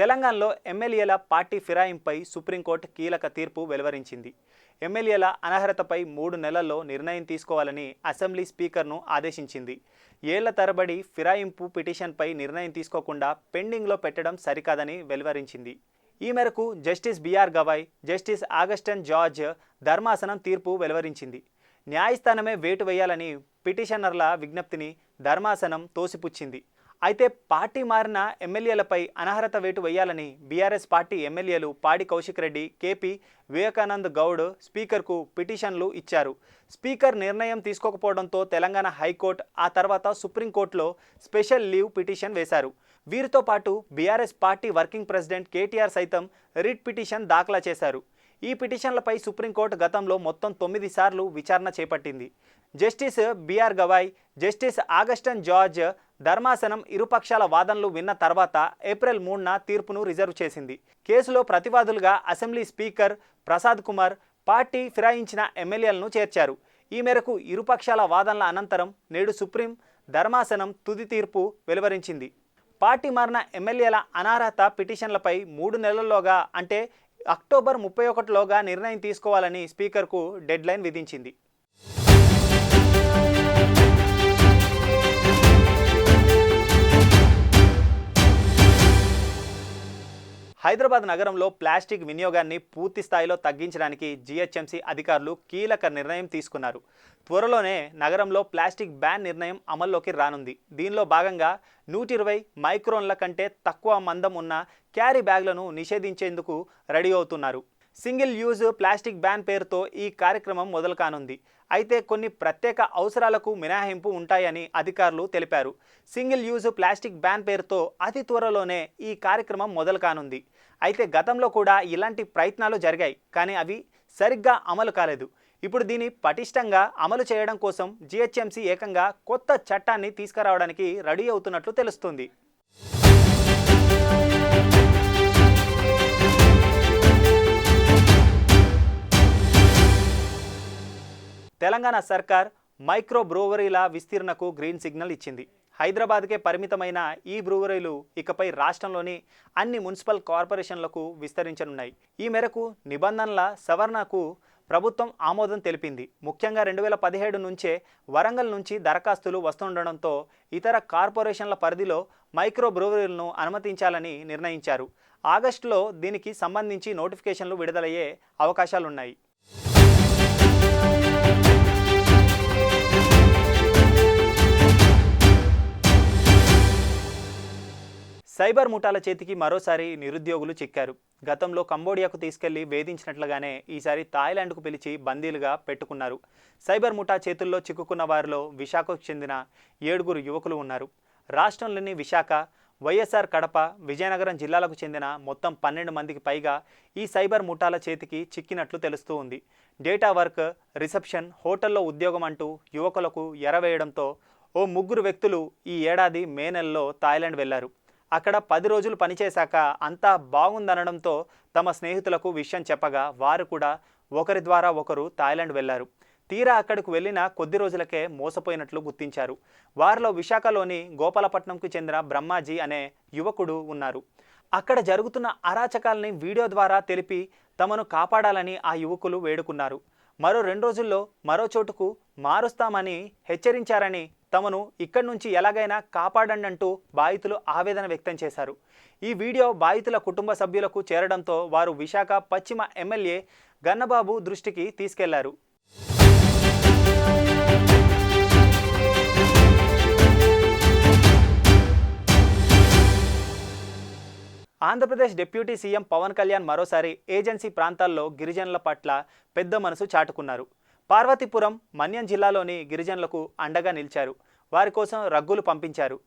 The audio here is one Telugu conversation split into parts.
తెలంగాణలో ఎమ్మెల్యేల పార్టీ ఫిరాయింపై సుప్రీంకోర్టు కీలక తీర్పు వెలువరించింది. ఎమ్మెల్యేల అనర్హతపై మూడు నెలల్లో నిర్ణయం తీసుకోవాలని అసెంబ్లీ స్పీకర్ను ఆదేశించింది. ఏళ్ళ తరబడి ఫిరాయింపు పిటిషన్పై నిర్ణయం తీసుకోకుండా పెండింగ్లో పెట్టడం సరికాదని వెలువరించింది. ఈ మేరకు justice BR Gavai justice Augustine George ధర్మాసనం తీర్పు వెలువరించింది. న్యాయస్థానమే వేటు వేయాలని పిటిషనర్ల విజ్ఞప్తిని ధర్మాసనం తోసిపుచ్చింది. అయితే పార్టీ మారిన ఎమ్మెల్యేలపై అనర్హత వేటు వేయాలని బీఆర్ఎస్ పార్టీ ఎమ్మెల్యేలు పాడి కౌశిక్ రెడ్డి కేపీ వివేకానంద్ గౌడ్ స్పీకర్కు పిటిషన్లు ఇచ్చారు. స్పీకర్ నిర్ణయం తీసుకోకపోవడంతో తెలంగాణ హైకోర్టు ఆ తర్వాత సుప్రీంకోర్టులో స్పెషల్ లీవ్ పిటిషన్ వేశారు. వీరితో పాటు BRS party working president KTR సైతం రిట్ పిటిషన్ దాఖలా చేశారు. ఈ పిటిషన్లపై సుప్రీంకోర్టు గతంలో మొత్తం తొమ్మిది సార్లు విచారణ చేపట్టింది. Justice BR Gavai justice Augustine George ధర్మాసనం ఇరుపక్షాల వాదనలు విన్న తర్వాత ఏప్రిల్ మూడున తీర్పును రిజర్వ్ చేసింది. కేసులో ప్రతివాదులుగా assembly speaker Prasad Kumar party ఫిరాయించిన ఎమ్మెల్యేలను చేర్చారు. ఈ మేరకు ఇరుపక్షాల వాదనల అనంతరం నేడు సుప్రీం ధర్మాసనం తుది తీర్పు వెలువరించింది. పార్టీ మారిన ఎమ్మెల్యేల అనార్హత పిటిషన్లపై మూడు నెలల్లోగా అంటే అక్టోబర్ ముప్పై ఒకటిలోగా నిర్ణయం తీసుకోవాలని స్పీకర్కు డెడ్లైన్ విధించింది. హైదరాబాద్ నగరంలో ప్లాస్టిక్ వినియోగాన్ని పూర్తి స్థాయిలో తగ్గించడానికి జీహెచ్ఎంసీ అధికారులు కీలక నిర్ణయం తీసుకున్నారు. త్వరలోనే నగరంలో ప్లాస్టిక్ బ్యాన్ నిర్ణయం అమల్లోకి రానుంది. దీనిలో భాగంగా నూట ఇరవై మైక్రోన్ల కంటే తక్కువ మందం ఉన్న క్యారీ బ్యాగ్లను నిషేధించేందుకు రెడీ అవుతున్నారు. సింగిల్ యూజ్ ప్లాస్టిక్ బ్యాన్ పేరుతో ఈ కార్యక్రమం మొదలు కానుంది అయితే కొన్ని ప్రత్యేక అవసరాలకు మినహాయింపు ఉంటాయని అధికారులు తెలిపారు. సింగిల్ యూజ్ ప్లాస్టిక్ బ్యాన్ పేరుతో అతి త్వరలోనే ఈ కార్యక్రమం మొదలు కానుంది అయితే గతంలో కూడా ఇలాంటి ప్రయత్నాలు జరిగాయి కానీ అవి సరిగ్గా అమలు కాలేదు. ఇప్పుడు దీన్ని పటిష్టంగా అమలు చేయడం కోసం జిహెచ్ఎంసీ ఏకంగా కొత్త చట్టాన్ని తీసుకురావడానికి రెడీ అవుతున్నట్లు తెలుస్తుంది. తెలంగాణ సర్కార్ మైక్రో బ్రూవరీల విస్తీర్ణకు గ్రీన్ సిగ్నల్ ఇచ్చింది. హైదరాబాద్కే పరిమితమైన ఈ బ్రూవరీలు ఇకపై రాష్ట్రంలోని అన్ని మున్సిపల్ కార్పొరేషన్లకు విస్తరించనున్నాయి. ఈ మేరకు నిబంధనల సవరణకు ప్రభుత్వం ఆమోదం తెలిపింది. ముఖ్యంగా రెండు వేల పదిహేడు నుంచే వరంగల్ నుంచి దరఖాస్తులు వస్తుండడంతో ఇతర కార్పొరేషన్ల పరిధిలో మైక్రో బ్రూవరీలను అనుమతించాలని నిర్ణయించారు. ఆగస్టులో దీనికి సంబంధించి నోటిఫికేషన్లు విడుదలయ్యే అవకాశాలున్నాయి. సైబర్ ముఠాల చేతికి మరోసారి నిరుద్యోగులు చిక్కారు. గతంలో కంబోడియాకు తీసుకెళ్ళి వేధించినట్లుగానే ఈసారి థాయిలాండ్కు పిలిచి బందీలుగా పెట్టుకున్నారు. సైబర్ ముఠా చేతుల్లో చిక్కుకున్న వారిలో విశాఖకు చెందిన ఏడుగురు యువకులు ఉన్నారు. రాష్ట్రంలోని విశాఖ వైఎస్ఆర్ కడప విజయనగరం జిల్లాలకు చెందిన మొత్తం పన్నెండు మందికి పైగా ఈ సైబర్ ముఠాల చేతికి చిక్కినట్లు తెలుస్తూ ఉంది. డేటా వర్క్ రిసెప్షన్ హోటల్లో ఉద్యోగం అంటూ యువకులకు ఎరవేయడంతో ఓ ముగ్గురు వ్యక్తులు ఈ ఏడాది మే నెలలో థాయిలాండ్ వెళ్ళారు. అక్కడ పది రోజులు పనిచేశాక అంతా బాగుందనడంతో తమ స్నేహితులకు విషయం చెప్పగా వారు కూడా ఒకరి ద్వారా ఒకరు థాయిలాండ్ వెళ్ళారు తీరా అక్కడికి వెళ్ళిన కొద్ది రోజులకే మోసపోయినట్లు గుర్తించారు. వారిలో విశాఖలోని గోపాలపట్నంకు చెందిన బ్రహ్మాజీ అనే యువకుడు ఉన్నారు. అక్కడ జరుగుతున్న అరాచకాల్ని వీడియో ద్వారా తెలిపి తమను కాపాడాలని ఆ యువకులు వేడుకున్నారు. మరో రెండు రోజుల్లో మరో చోటుకు మారుస్తామని హెచ్చరించారని తమను ఇక్కడి నుంచి ఎలాగైనా కాపాడండి అంటూ బాధితులు ఆవేదన వ్యక్తం చేశారు. ఈ వీడియో బాధితుల కుటుంబ సభ్యులకు చేరడంతో వారు విశాఖ పశ్చిమ ఎమ్మెల్యే గన్నబాబు దృష్టికి తీసుకెళ్ళారు. ఆంధ్రప్రదేశ్ డిప్యూటీ సీఎం పవన్ కళ్యాణ్ మరోసారి ఏజెన్సీ ప్రాంతాల్లో గిరిజనుల పట్ల పెద్ద మనసు చాటుకున్నారు. పార్వతీపురం మన్యం జిల్లాలోని గిరిజనులకు అండగా నిలిచారు. వారి కోసం రగ్గులు పంపించారు.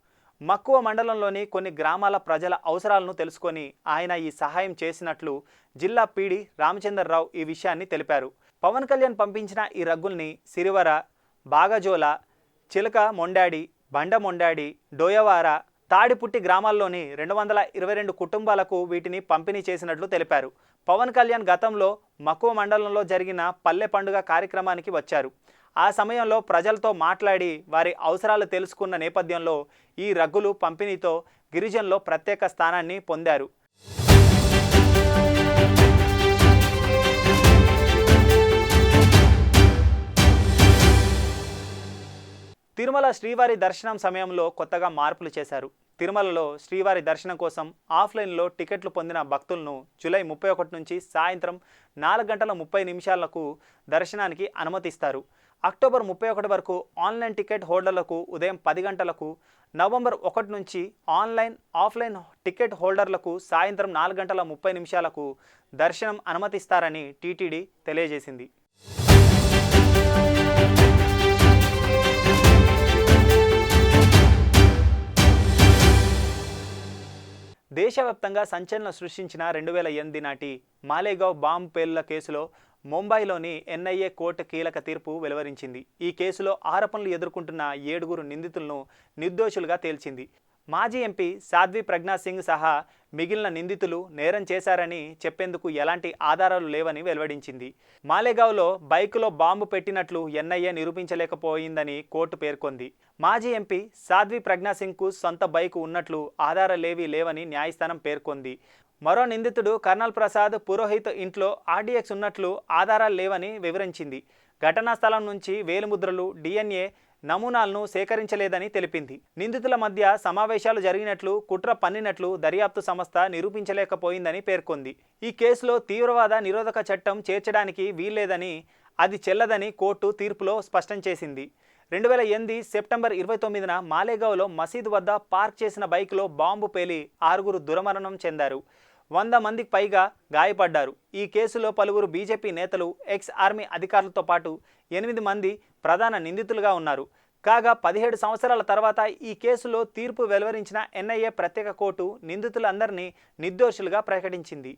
మక్కువ మండలంలోని కొన్ని గ్రామాల ప్రజల అవసరాలను తెలుసుకొని ఆయన ఈ సహాయం చేసినట్లు జిల్లా పీడి రామచంద్రరావు ఈ విషయాన్ని తెలిపారు. పవన్ కళ్యాణ్ పంపించిన ఈ రగ్గుల్ని సిరివర బాగజోల చిలక మొండాడి బండ మొండాడి డోయవార తాడిపుట్టి గ్రామాల్లోని రెండు వందల ఇరవై రెండు కుటుంబాలకు వీటిని పంపిణీ చేసినట్లు తెలిపారు. పవన్ కళ్యాణ్ గతంలో మక్కువ మండలంలో జరిగిన పల్లె పండుగ కార్యక్రమానికి వచ్చారు. ఆ సమయంలో ప్రజలతో మాట్లాడి వారి అవసరాలు తెలుసుకున్న నేపథ్యంలో ఈ రగ్గులు పంపిణీతో గిరిజనులో ప్రత్యేక స్థానాన్ని పొందారు. తిరుమల శ్రీవారి దర్శనం సమయంలో కొత్తగా మార్పులు చేశారు. తిరుమలలో శ్రీవారి దర్శనం కోసం ఆఫ్లైన్లో టికెట్లు పొందిన భక్తులను జూలై ముప్పై ఒకటి నుంచి సాయంత్రం నాలుగు గంటల ముప్పై నిమిషాలకు దర్శనానికి అనుమతిస్తారు. అక్టోబర్ ముప్పై ఒకటి వరకు ఆన్లైన్ టికెట్ హోల్డర్లకు ఉదయం పది గంటలకు నవంబర్ ఒకటి నుంచి ఆన్లైన్ ఆఫ్లైన్ టికెట్ హోల్డర్లకు సాయంత్రం నాలుగు గంటల ముప్పై నిమిషాలకు దర్శనం అనుమతిస్తారని టీటీడీ తెలియజేసింది. దేశవ్యాప్తంగా సంచలనం సృష్టించిన రెండు వేల ఎనిమిది నాటి మాలేగావ్ బాంబ్ పేలుల కేసులో ముంబైలోని ఎన్ఐఏ కోర్టు కీలక తీర్పు వెలువరించింది. ఈ కేసులో ఆరోపణలు ఎదుర్కొంటున్న ఏడుగురు నిందితులను నిర్దోషులుగా తేల్చింది. మాజీ ఎంపీ సాధ్వి ప్రజ్ఞా సింగ్ సహా మిగిలిన నిందితులు నేరం చేశారని చెప్పేందుకు ఎలాంటి ఆధారాలు లేవని వెల్లడించింది మాలేగావ్లో బైకులో బాంబు పెట్టినట్లు ఎన్ఐఏ నిరూపించలేకపోయిందని కోర్టు పేర్కొంది. మాజీ ఎంపీ సాధ్వి ప్రజ్ఞా సింగ్కు సొంత బైకు ఉన్నట్లు ఆధారాలేవీ లేవని న్యాయస్థానం పేర్కొంది. మరో నిందితుడు కర్నల్ ప్రసాద్ పురోహిత్ ఇంట్లో ఆర్డీఎక్స్ ఉన్నట్లు ఆధారాలు లేవని వివరించింది. ఘటనా స్థలం నుంచి వేలిముద్రలు డిఎన్ఏ నమూనాలను సేకరించలేదని తెలిపింది. నిందితుల మధ్య సమావేశాలు జరిగినట్లు కుట్ర పన్నినట్లు దర్యాప్తు సంస్థ నిరూపించలేకపోయిందని పేర్కొంది. ఈ కేసులో తీవ్రవాద నిరోధక చట్టం చేర్చడానికి వీల్లేదని అది చెల్లదని కోర్టు తీర్పులో స్పష్టం చేసింది. రెండు వేల ఎనిమిది సెప్టెంబర్ ఇరవై తొమ్మిదిన మాలేగావ్లో మసీదు వద్ద పార్క్ చేసిన బైక్లో బాంబు పేలి ఆరుగురు దురమరణం చెందారు. వంద మందికి పైగా గాయపడ్డారు. ఈ కేసులో పలువురు బీజేపీ నేతలు ఎక్స్ ఆర్మీ అధికారులతో పాటు ఎనిమిది మంది ప్రధాన నిందితులుగా ఉన్నారు. కాగా పదిహేడు సంవత్సరాల తర్వాత ఈ కేసులో తీర్పు వెలువరించిన ఎన్ఐఏ ప్రత్యేక కోర్టు నిందితులందరినీ నిర్దోషులుగా ప్రకటించింది.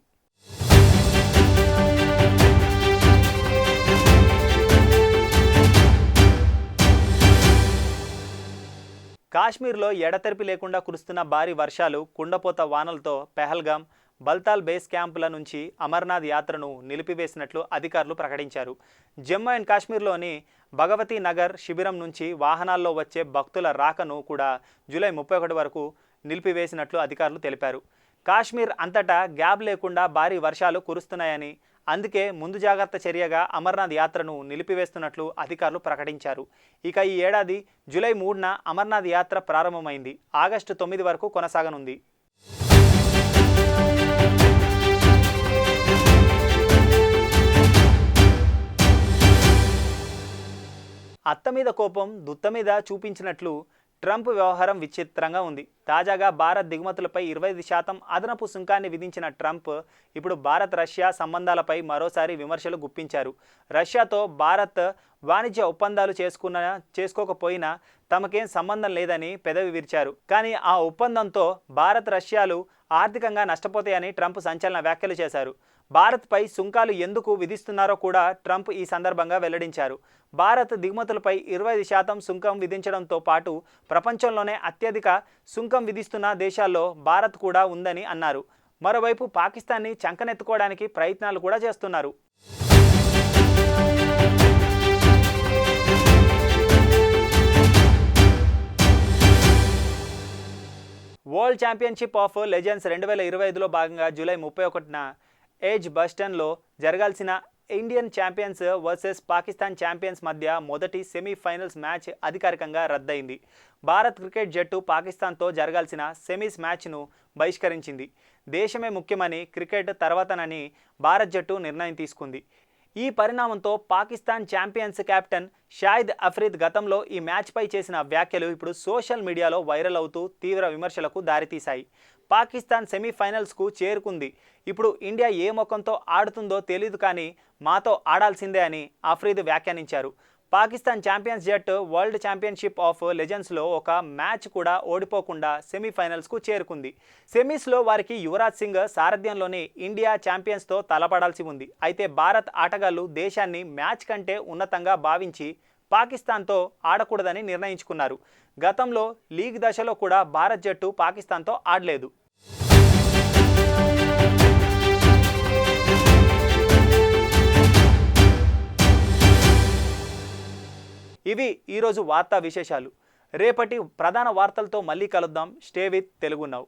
కాశ్మీర్లో ఎడతెరిపి లేకుండా కురుస్తున్న భారీ వర్షాలు కుండపోత వానలతో పెహల్గాం బల్తాల్ బేస్ క్యాంపుల నుంచి అమర్నాథ్ యాత్రను నిలిపివేసినట్లు అధికారులు ప్రకటించారు. జమ్మూ అండ్ కాశ్మీర్లోని భగవతీ నగర్ శిబిరం నుంచి వాహనాల్లో వచ్చే భక్తుల రాకను కూడా జూలై ముప్పై ఒకటి వరకు నిలిపివేసినట్లు అధికారులు తెలిపారు. కాశ్మీర్ అంతటా గ్యాప్ లేకుండా భారీ వర్షాలు కురుస్తున్నాయని అందుకే ముందు జాగ్రత్త చర్యగా అమర్నాథ్ యాత్రను నిలిపివేస్తున్నట్లు అధికారులు ప్రకటించారు. ఇక ఈ ఏడాది జూలై మూడున అమర్నాథ్ యాత్ర ప్రారంభమైంది. ఆగస్టు తొమ్మిది వరకు కొనసాగనుంది. అత్త మీద కోపం దుత్త మీద చూపించినట్లు ట్రంప్ వ్యవహారం విచిత్రంగా ఉంది. తాజాగా భారత్ దిగుమతులపై ఇరవై ఐదు శాతం అదనపు సుంకాన్ని విధించిన ట్రంప్ ఇప్పుడు భారత్ రష్యా సంబంధాలపై మరోసారి విమర్శలు గుప్పించారు. రష్యాతో భారత్ వాణిజ్య ఒప్పందాలు చేసుకున్న చేసుకోకపోయినా తమకేం సంబంధం లేదని పెదవి విరిచారు. కానీ ఆ ఒప్పందంతో భారత్ రష్యాలు ఆర్థికంగా నష్టపోతాయని ట్రంప్ సంచలన వ్యాఖ్యలు చేశారు. భారత్పై సుంకాలు ఎందుకు విధిస్తున్నారో కూడా ట్రంప్ ఈ సందర్భంగా వెల్లడించారు. భారత్ దిగుమతులపై ఇరవై ఐదు శాతం సుంకం విధించడంతో పాటు ప్రపంచంలోనే అత్యధిక సుంకం విధిస్తున్న దేశాల్లో భారత్ కూడా ఉందని అన్నారు. మరోవైపు పాకిస్తాన్ని చంకనెత్తుకోవడానికి ప్రయత్నాలు కూడా చేస్తున్నారు. వరల్డ్ ఛాంపియన్షిప్ ఆఫ్ లెజెండ్స్ రెండు వేల ఇరవై ఐదులో భాగంగా జూలై ముప్పై ఒకటిన ఏజ్ బస్టన్లో జరగాల్సిన Indian champions versus Pakistan champions మధ్య మొదటి సెమీఫైనల్స్ మ్యాచ్ అధికారికంగా రద్దయింది. భారత్ క్రికెట్ జట్టు పాకిస్తాన్తో జరగాల్సిన సెమీస్ మ్యాచ్ను బహిష్కరించింది. దేశమే ముఖ్యమని క్రికెట్ తర్వాతనని భారత్ జట్టు నిర్ణయం తీసుకుంది. ఈ పరిణామంతో పాకిస్తాన్ ఛాంపియన్స్ కెప్టెన్ షాయిద్ అఫ్రీద్ గతంలో ఈ మ్యాచ్పై చేసిన వ్యాఖ్యలు ఇప్పుడు సోషల్ మీడియాలో వైరల్ అవుతూ తీవ్ర విమర్శలకు దారితీశాయి. పాకిస్తాన్ సెమీఫైనల్స్కు చేరుకుంది. ఇప్పుడు ఇండియా ఏ ముఖంతో ఆడుతుందో తెలియదు కానీ మాతో ఆడాల్సిందే అని ఆఫ్రీద్ వ్యాఖ్యానించారు. పాకిస్తాన్ ఛాంపియన్స్ జట్ వరల్డ్ ఛాంపియన్షిప్ ఆఫ్ లెజెండ్స్లో ఒక మ్యాచ్ కూడా ఓడిపోకుండా సెమీఫైనల్స్కు చేరుకుంది. సెమీస్లో వారికి యువరాజ్ సింగ్ సారథ్యంలోని ఇండియా ఛాంపియన్స్తో తలపడాల్సి ఉంది. అయితే భారత్ ఆటగాళ్ళు దేశాన్ని మ్యాచ్ కంటే ఉన్నతంగా భావించి పాకిస్తాన్తో ఆడకూడదని నిర్ణయించుకున్నారు. గతంలో లీగ్ దశలో కూడా భారత్ జట్టు పాకిస్తాన్తో ఆడలేదు. ఇవి ఈరోజు వార్తా విశేషాలు. రేపటి ప్రధాన వార్తలతో మళ్ళీ కలుద్దాం. Stay with Telugu now.